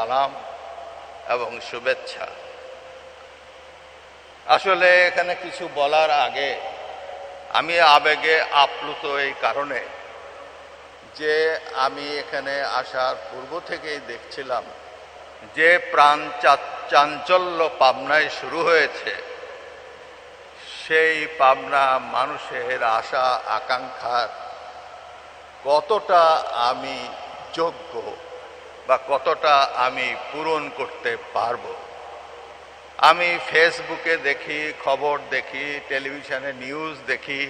সালাম এবং শুভেচ্ছা। আসলে এখানে কিছু বলার আগে আমি আবেগে আপ্লুত এই কারণে যে আমি এখানে আসার পূর্ব থেকেই দেখছিলাম যে প্রাণ চাঞ্চল্য পাবনায় শুরু হয়েছে। সেই পাবনা মানুষের আশা, আকাঙ্ক্ষার কতটা আমি যোগ্য বা কতটা আমি পূরণ করতে পারব। আমি ফেসবুকে দেখি, খবর দেখি, টেলিভিশনে নিউজ দেখি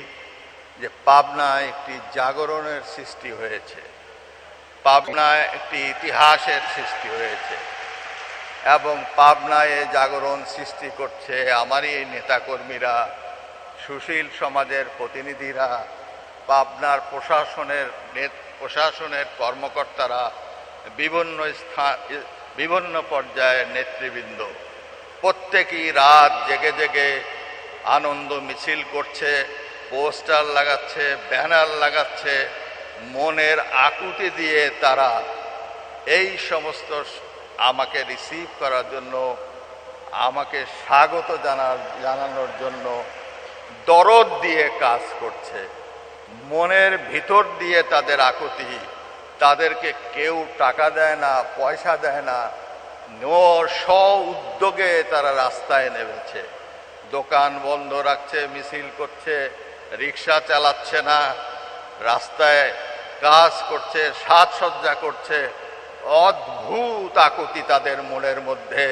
যে পাবনায় একটি জাগরণের সৃষ্টি হয়েছে। পাবনায় একটি ইতিহাসের সৃষ্টি হয়েছে এবং পাবনায় জাগরণ সৃষ্টি করছে আমারই নেতাকর্মীরা, সুশীল সমাজের প্রতিনিধিরা, পাবনার প্রশাসনের প্রশাসনের কর্মকর্তারা বিভিন্ন স্থান, বিভিন্ন পর্যায়ের নেতৃবৃন্দ। প্রত্যেকই রাত জেগে জেগে আনন্দ মিছিল করছে, পোস্টার লাগাচ্ছে, ব্যানার লাগাচ্ছে, মনের আকুতি দিয়ে তারা এই সমস্ত আমাকে রিসিভ করার জন্য, আমাকে স্বাগত জানার, জানানোর জন্য দরদ দিয়ে কাজ করছে। মনের ভিতর দিয়ে তাদের আকুতি তাদেরকে কেউ টাকা দেয় না, পয়সা দেয় না। স্ব উদ্যোগে তারা রাস্তায় নেমেছে। দোকান বন্ধ রাখছে, মিছিল করছে, রিক্সা চালাচ্ছে না। রাস্তায় কাজ করছে, সাজসজ্জা করছে। অদ্ভুত আকুতি তাদের মনের মধ্যে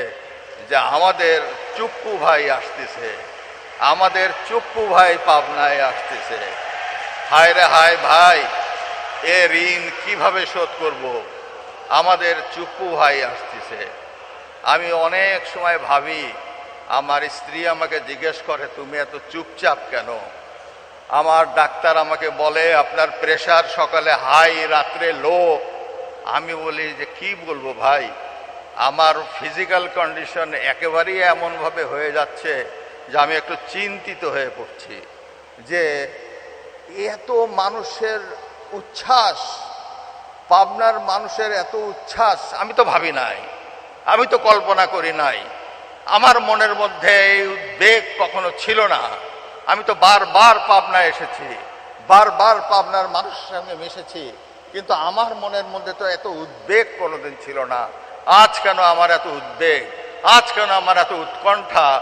যে আমাদের চুপ্পু ভাই আসতেছে। আমাদের চুপ্পু ভাই পাবনায় আসতেছে। হায় রে, হায় ভাই এ ঋণ কীভাবে শোধ করব? আমাদের চুপ্পু ভাই আসতেছে। আমি অনেক সময় ভাবি, আমার স্ত্রী আমাকে জিজ্ঞেস করে, তুমি এত চুপচাপ কেন? আমার ডাক্তার আমাকে বলে, আপনার প্রেশার সকালে হাই, রাত্রে লো। আমি বলি, যে কি বলব ভাই? আমার ফিজিক্যাল কন্ডিশন একেবারেই এমনভাবে হয়ে যাচ্ছে যে আমি একটু চিন্তিত হয়ে পড়ছি। যে এত মানুষের উচ্ছ্বাস। পাবনার মানুষের এত উচ্ছ্বাস, আমি তো ভাবি নাই। আমি তো কল্পনা করি নাই। আমার মনের মধ্যে এই উদ্বেগ কখনো ছিল না। আমি তো বারবার পাবনা এসেছি। বারবার পাবনার মানুষের সঙ্গে মিশেছি। কিন্তু আমার মনের মধ্যে তো এত উদ্বেগ কোনোদিন ছিল না। আজ কেন আমার এত উদ্বেগ? আজ কেন আমার এত উৎকণ্ঠা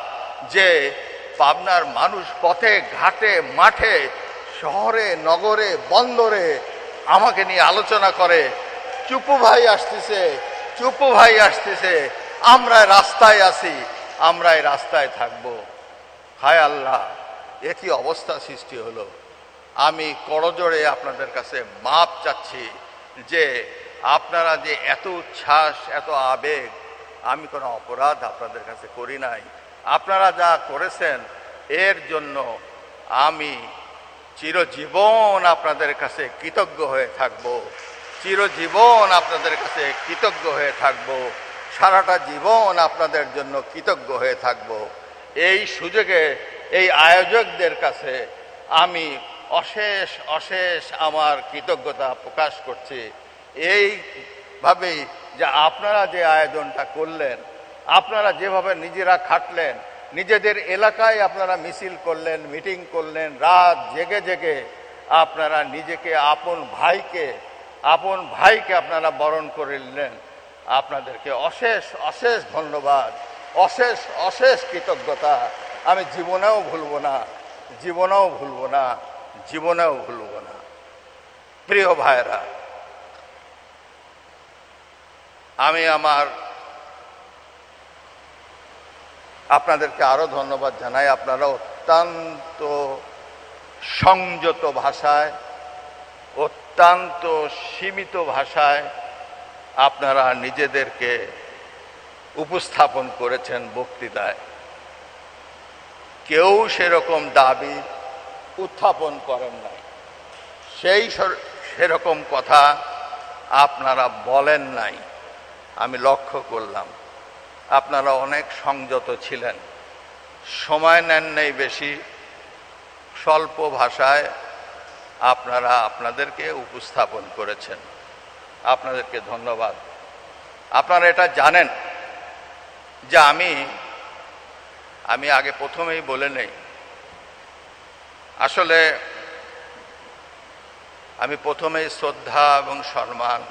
যে পাবনার মানুষ পথে, ঘাটে, মাঠে শহরে, নগরে, বন্দরে আমাকে নিয়ে আলোচনা করে, চুপু ভাই আসতেছে, চুপু ভাই আসতেছে, আমরা রাস্তায় আছি, আমরা এই রাস্তায় থাকব। হায় আল্লাহ, এ কি অবস্থা সৃষ্টি হলো? আমি করজোড়ে আপনাদের কাছে মাপ চাচ্ছি যে আপনারা যে এত উচ্ছ্বাস, এত আবেগ, আমি কোনো অপরাধ আপনাদের কাছে করি নাই। আপনারা যা করেছেন, এর জন্য আমি চিরজীবন আপনাদের কাছে কৃতজ্ঞ হয়ে থাকব। চিরজীবন আপনাদের কাছে কৃতজ্ঞ হয়ে থাকব। সারাটা জীবন আপনাদের জন্য কৃতজ্ঞ হয়ে থাকব। এই সুযোগে, এই আয়োজকদের কাছে আমি অশেষ অশেষ আমার কৃতজ্ঞতা প্রকাশ করছি। এইভাবেই যে আপনারা যে আয়োজনটা করলেন, আপনারা যেভাবে নিজেরা খাটলেন নিজেদের এলাকায় আপনারা মিছিল করলেন, মিটিং করলেন, রাত জেগে জেগে আপনারা নিজেকে, আপন ভাইকে আপন ভাইকে আপনারা বরণ করে নিলেন আপনাদেরকে অশেষ অশেষ ধন্যবাদ, অশেষ অশেষ কৃতজ্ঞতা। আমি জীবনেও ভুলবো না, জীবনেও ভুলবো না, জীবনেও ভুলবো না। প্রিয় ভাইরা আমি আমার আপনাদেরকে আরও ধন্যবাদ জানাই। আপনারা অত্যন্ত সংযত ভাষায়, অত্যন্ত সীমিত ভাষায় আপনারা নিজেদেরকে উপস্থাপন করেছেন বক্তৃতায়। কেউ সেরকম দাবি উত্থাপন করেন নাই। সেই সর- সেরকম কথা আপনারা বলেন নাই। আমি লক্ষ্য করলাম। আপনারা অনেক সংযত ছিলেন। সময় নেন নেই বেশি। স্বল্প ভাষায় আপনারা আপনাদেরকে উপস্থাপন করেছেন। আপনাদেরকে ধন্যবাদ। আপনারা এটা জানেন যে আমি আমি আগে প্রথমেই বলে নেই। আসলে আমি প্রথমেই শ্রদ্ধা এবং সম্মান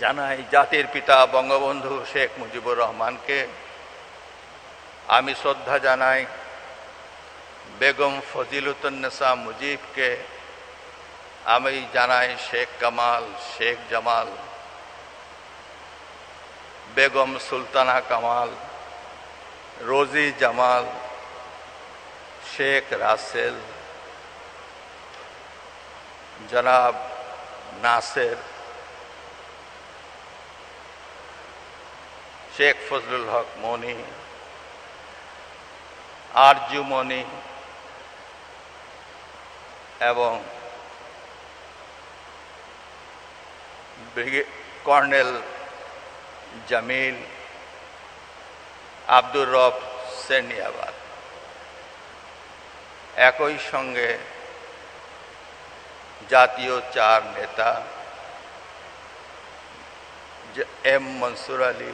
জানাই জাতির পিতা বঙ্গবন্ধু শেখ মুজিবুর রহমানকে। আমি শ্রদ্ধা জানাই বেগম ফজিলুদ্দিনেসা মুজিবকে। আমি জানাই শেখ কামাল, শেখ জামাল, বেগম সুলতানা কামাল, রোজি জামাল, শেখ রাসেল, জনাব নাসের শেখ ফজলুল হক মনি, আরজু মনি এবং কর্নেল জামিল আব্দুর রব সেনিয়াবাদ। একই সঙ্গে জাতীয় চার নেতা এম মনসুর আলী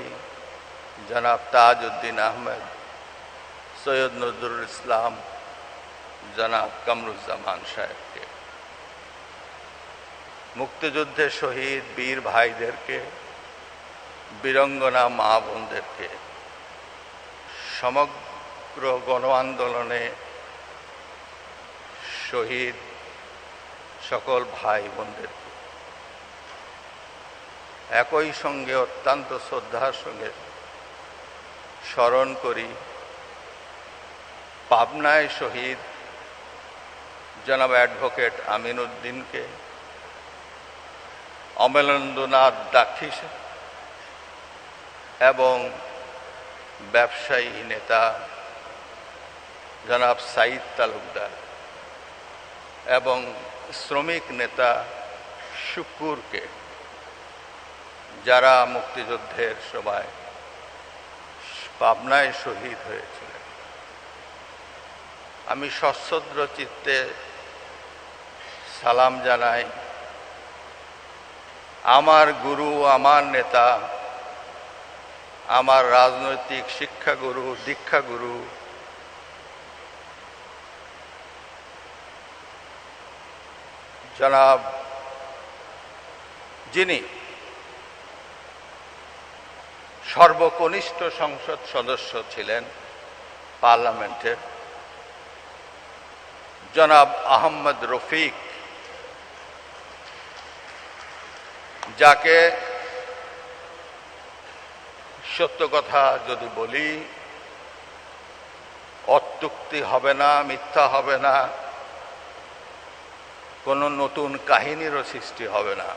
জনাব তাজউদ্দিন আহমেদ, সৈয়দ নজরুল ইসলাম, জনাব কামরুজ্জামান সাহেবকে। মুক্তিযুদ্ধে শহীদ বীর ভাইদেরকে, বীরঙ্গনা মা বোনদেরকে, সমগ্র গণ আন্দোলনে শহীদ সকল ভাই বোনদেরকে। একই সঙ্গে অত্যন্ত শ্রদ্ধার সঙ্গে স্মরণ করি। পাবনায় শহীদ জনাব অ্যাডভোকেট আমিন উদ্দিনকে অমলেন্দ্রনাথ দাক্ষিস এবং ব্যবসায়ী নেতা জনাব সাইদ তালুকদার এবং শ্রমিক নেতা শুকুরকে, যারা মুক্তিযুদ্ধের সময় পাবনায় শহীদ হয়েছিলেন। আমি সশ্রদ্র চিত্তে সালাম জানাই। আমার গুরু, আমার নেতা, আমার রাজনৈতিক শিক্ষাগুরু, দীক্ষাগুরু, জনাব যিনি সর্বকনিষ্ঠ সংসদ সদস্য ছিলেন পার্লামেন্টের জনাব আহম্মদ রফিক, যাকে সত্য কথা যদি বলি, অত্যুক্তি হবে না, মিথ্যা হবে না, কোনো নতুন কাহিনীরও সৃষ্টি হবে না।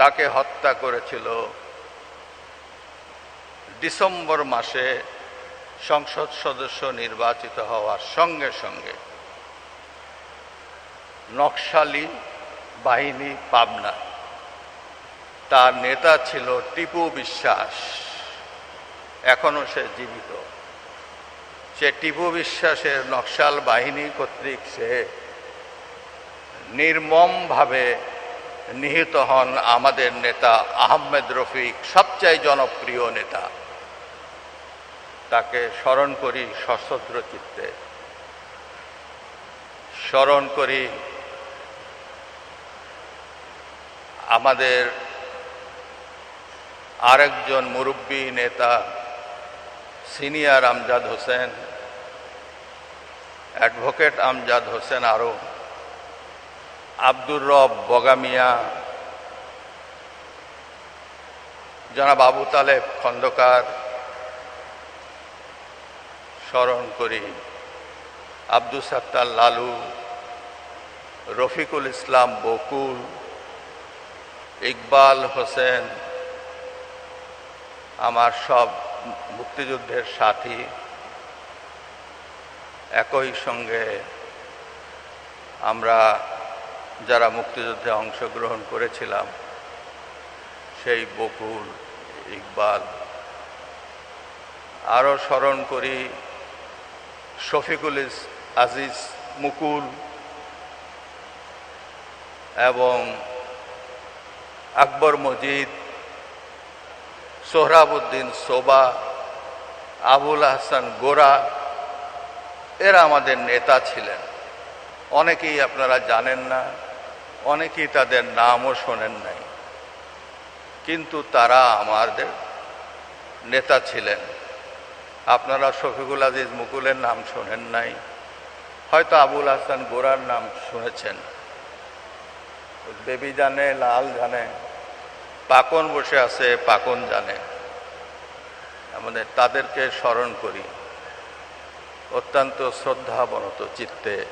তাকে হত্যা করেছিল ডিসেম্বর মাসে সংসদ সদস্য নির্বাচিত হওয়ার সঙ্গে সঙ্গে নকশালি বাহিনী পাবনা, তার নেতা ছিল টিপু বিশ্বাস। এখনও সে জীবিত। সে টিপু বিশ্বাসের নকশাল বাহিনী কর্তৃক সে নির্মমভাবে নিহিত হন আমাদের নেতা আহমেদ রফিক সবচেয়ে জনপ্রিয় নেতা। তাকে স্মরণ করি সশস্ত্র চিত্তে। স্মরণ করি আমাদের আরেকজন মুরব্বী নেতা, সিনিয়র আমজাদ হোসেন, অ্যাডভোকেট আমজাদ হোসেন আরও আব্দুর রব বগামিয়া, জনাব আবু তালেব খন্দকার স্মরণ করি। আব্দুল সাত্তার লালু, রফিকুল ইসলাম বকুল, ইকবাল হোসেন, আমার সব মুক্তিযুদ্ধের সাথী। একই সঙ্গে আমরা যারা মুক্তিযুদ্ধে অংশগ্রহণ করেছিলাম, সেই বকুল, ইকবাল, আরও স্মরণ করি শফিকুল আজিজ মুকুল এবং আকবর মজিদ, সোহরাবুদ্দিন সোবা, আবুল হাসান গোরা, এরা আমাদের নেতা ছিলেন। অনেকেই আপনারা জানেন না, অনেকেই তাদের নামও শোনেন নাই। কিন্তু তারা আমাদের নেতা ছিলেন। আপনারা শফিকুল আজিজ মুকুলের নাম শোনেন নাই। হয়তো আবুল হাসান গোরার নাম শুনেছেন। বেবি জানে, লাল জানে, পাকন বসে আছে, পাকন জানে। আমাদের তাদেরকে স্মরণ করি। অত্যন্ত শ্রদ্ধাবনত চিত্তে।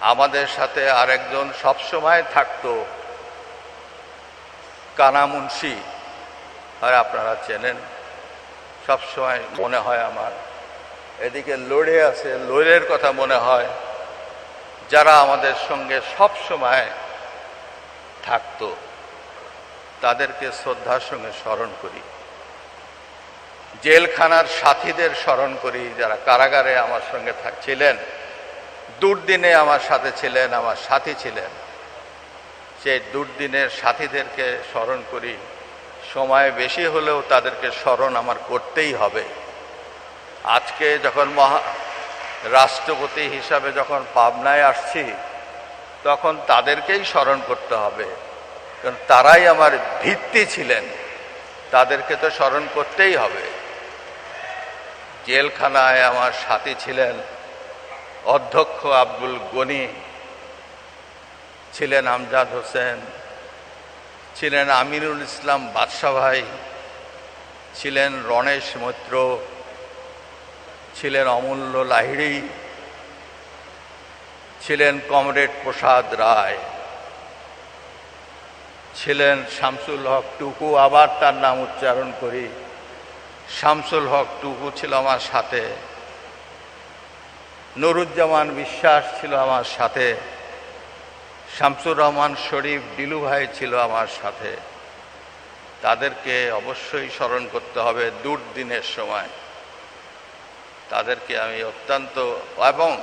আমাদের সাথে আরেকজন সবসময় থাকতো কানা মুন্সি আর আপনারা চেনেন। সবসময় মনে হয় আমার। এদিকে লড়ে আছে, লড়ের কথা মনে হয়। যারা আমাদের সঙ্গে সব সময় থাকতো, তাদেরকে শ্রদ্ধার সঙ্গে স্মরণ করি। জেলখানার সাথীদের স্মরণ করি, যারা কারাগারে আমার সঙ্গে ছিলেন। দুর্দিনে আমার সাথে ছিলেন, আমার সাথী ছিলেন। সেই দুর্দিনের সাথীদেরকে স্মরণ করি। সময় বেশি হলেও তাদেরকে স্মরণ আমার করতেই হবে। আজকে যখন মহা রাষ্ট্রপতি হিসাবে যখন পাবনায় আসছি, তখন তাদেরকেই স্মরণ করতে হবে। কারণ তারাই আমার ভিত্তি ছিলেন। তাদেরকে তো স্মরণ করতেই হবে। জেলখানায় আমার সাথী ছিলেন অধ্যক্ষ আব্দুল গনি, ছিলেন আমজাদ হোসেন ছিলেন আমিনুল ইসলাম বাদশাহ ভাই ছিলেন রণেশ মৈত্র, ছিলেন অমূল্য লাহিড়ি, ছিলেন কমরেড প্রসাদ রায়, ছিলেন শামসুল হক টুকু, আবার তার নাম উচ্চারণ করি, শামসুল হক টুকু ছিল আমার সাথে, নুরুজ্জামান বিশ্বাস ছিল আমার সাথে শামসুর রহমান শরীফ ডিলু ভাই ছিল আমার সাথে। তাদেরকে অবশ্যই স্মরণ করতে হবে দুর্দিনের সময়। তাদেরকে আমি অত্যন্ত এবং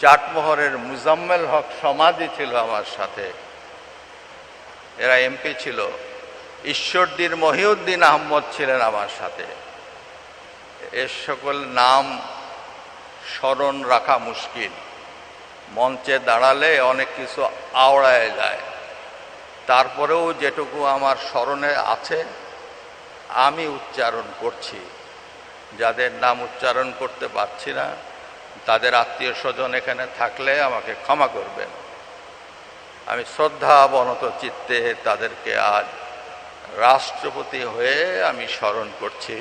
চাটমোহরের মুজাম্মেল হক সমাধি ছিল আমার সাথে। এরা এমপি ছিল। ঈশ্বরদীর মহিউদ্দিন আহমদ ছিলেন আমার সাথে। এর সকল নাম স্মরণ রাখা মুশকিল। মঞ্চে দাঁড়ালে অনেক কিছু আওড়ায় যায়। তারপরেও যেটুকু আমার স্মরণে আছে, আমি উচ্চারণ করছি। যাদের নাম উচ্চারণ করতে পারছি না, তাদের আত্মীয় স্বজন এখানে থাকলে আমাকে ক্ষমা করবেন। আমি শ্রদ্ধা বনত চিত্তে তাদেরকে আজ রাষ্ট্রপতি হয়ে আমি স্মরণ করছি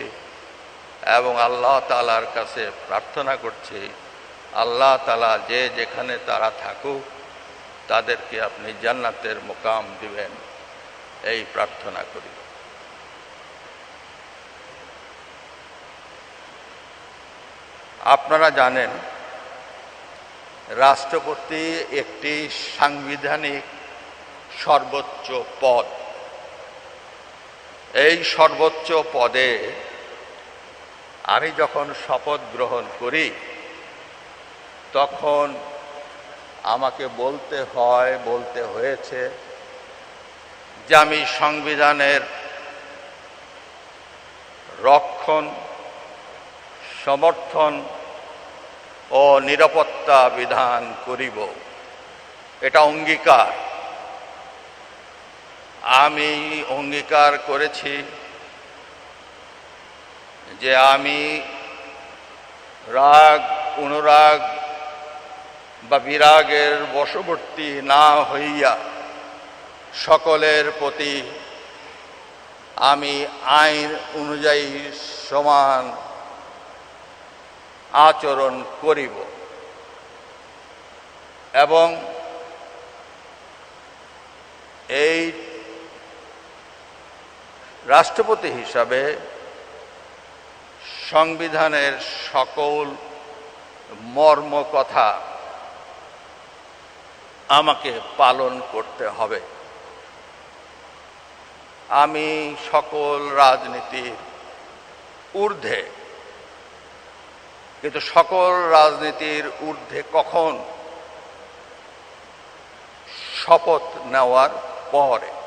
এবং আল্লাহ তালার কাছে প্রার্থনা করছি। আল্লাহ তালা যে যেখানে তারা থাকুক, তাদেরকে আপনি জান্নাতের মোকাম দিবেন। এই প্রার্থনা করি। আপনারা জানেন, রাষ্ট্রপতি একটি সাংবিধানিক সর্বোচ্চ পদ। এই সর্বোচ্চ পদে আমি যখন শপথ গ্রহণ করি তখন আমাকে বলতে হয়, বলতে হয়েছে যে আমি সংবিধানের রক্ষণ, সমর্থন ও নিরাপত্তা বিধান করিব। এটা অঙ্গীকার। আমি অঙ্গীকার করেছি যে আমি রাগ, অনুরাগ বা বিরাগের বশবর্তী না হইয়া সকলের প্রতি আমি আইন অনুযায়ী সমান আচরণ করিব। এবং এই রাষ্ট্রপতি হিসাবে সংবিধানের সকল মর্ম কথা আমাকে পালন করতে হবে। আমি সকল রাজনীতির ঊর্ধ্বে। কিন্তু সকল রাজনীতির ঊর্ধ্বে কখন? শপথ নেওয়ার পরে।